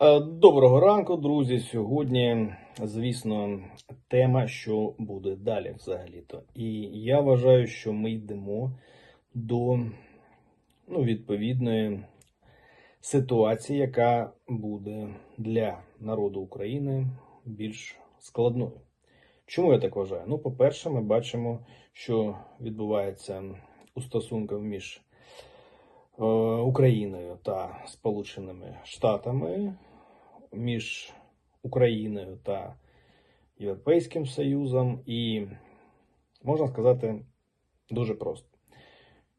Е, Доброго ранку, друзі. Сьогодні, звісно, тема, що буде далі взагалі-то. І я вважаю, що ми йдемо до ну, відповідної ситуації, яка буде для народу України більш складною. Чому я так вважаю? Ну, по-перше, ми бачимо, що відбувається у стосунках між е, Україною та Сполученими Штатами, між Україною та Європейським Союзом, і можна сказати дуже просто,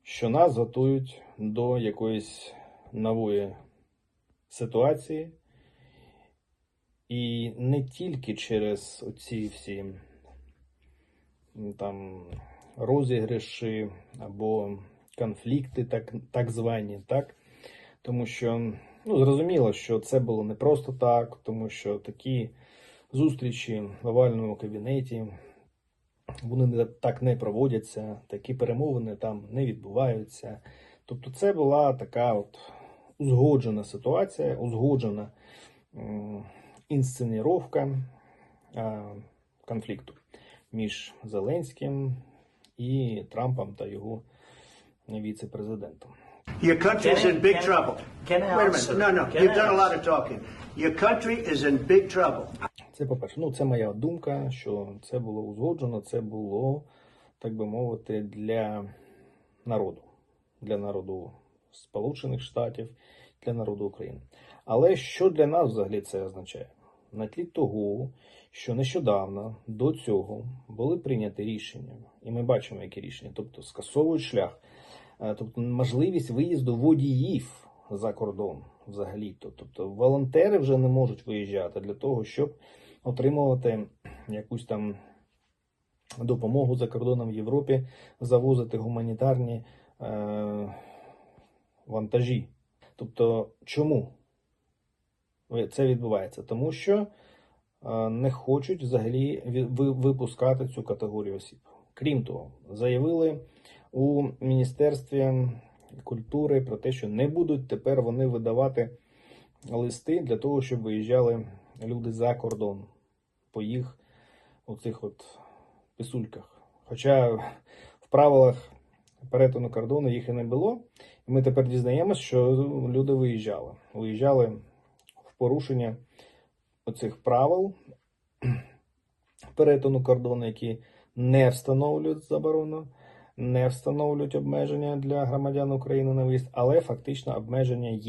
що нас готують до якоїсь нової ситуації, і не тільки через оці всі там розіграші або конфлікти, так, так звані, так? Тому що ну, зрозуміло, що це було не просто так, тому що такі зустрічі в овальному кабінеті вони так не проводяться, такі перемовини там не відбуваються. Тобто, це була така от узгоджена ситуація, узгоджена інсценіровка конфлікту між Зеленським і Трампом та його віце-президентом. Your country is in big can trouble. can Wait a minute. No, no. Can You've done a lot of talking. Your country is in big trouble. Це по-перше. Ну, це моя думка, що це було узгоджено, це було, так би мовити, для народу, для народу Сполучених Штатів, для народу України. Але що для нас взагалі це означає? На тлі того, що нещодавно до цього були прийняті рішення, і ми бачимо, які рішення, тобто скасовують шлях, тобто можливість виїзду водіїв за кордон взагалі-то. Тобто волонтери вже не можуть виїжджати для того, щоб отримувати якусь там допомогу за кордоном в Європі, завозити гуманітарні е, вантажі. Тобто, чому це відбувається? Тому що е, не хочуть взагалі ви- випускати цю категорію осіб. Крім того, заявили у Міністерстві культури про те, що не будуть тепер вони видавати листи для того, щоб виїжджали люди за кордон по їх оцих от писульках. Хоча в правилах перетину кордону їх і не було. І ми тепер дізнаємось, що люди виїжджали. Виїжджали в порушення оцих правил перетину кордону, які не встановлюють заборону, не встановлюють обмеження для громадян України на виїзд, але фактично обмеження є.